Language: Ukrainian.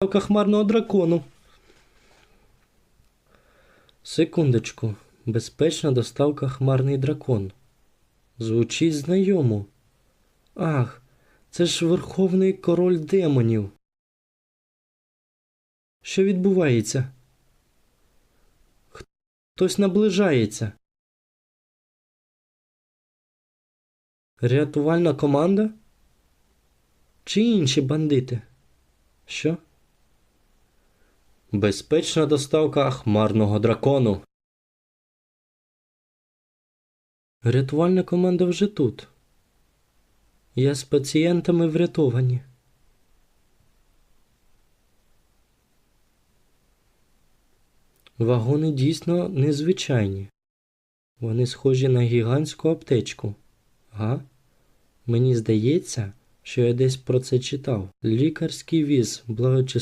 доставка хмарного дракону. Секундочку. Безпечна доставка хмарний дракон. Звучить знайомо. Ах, це ж Верховний король демонів. Що відбувається? Хтось наближається. Рятувальна команда? Чи інші бандити? Що? Безпечна доставка хмарного дракону. Рятувальна команда вже тут. Я з пацієнтами врятовані. Вагони дійсно незвичайні. Вони схожі на гігантську аптечку. Га? Мені здається, що я десь про це читав. Лікарський віз благочестивого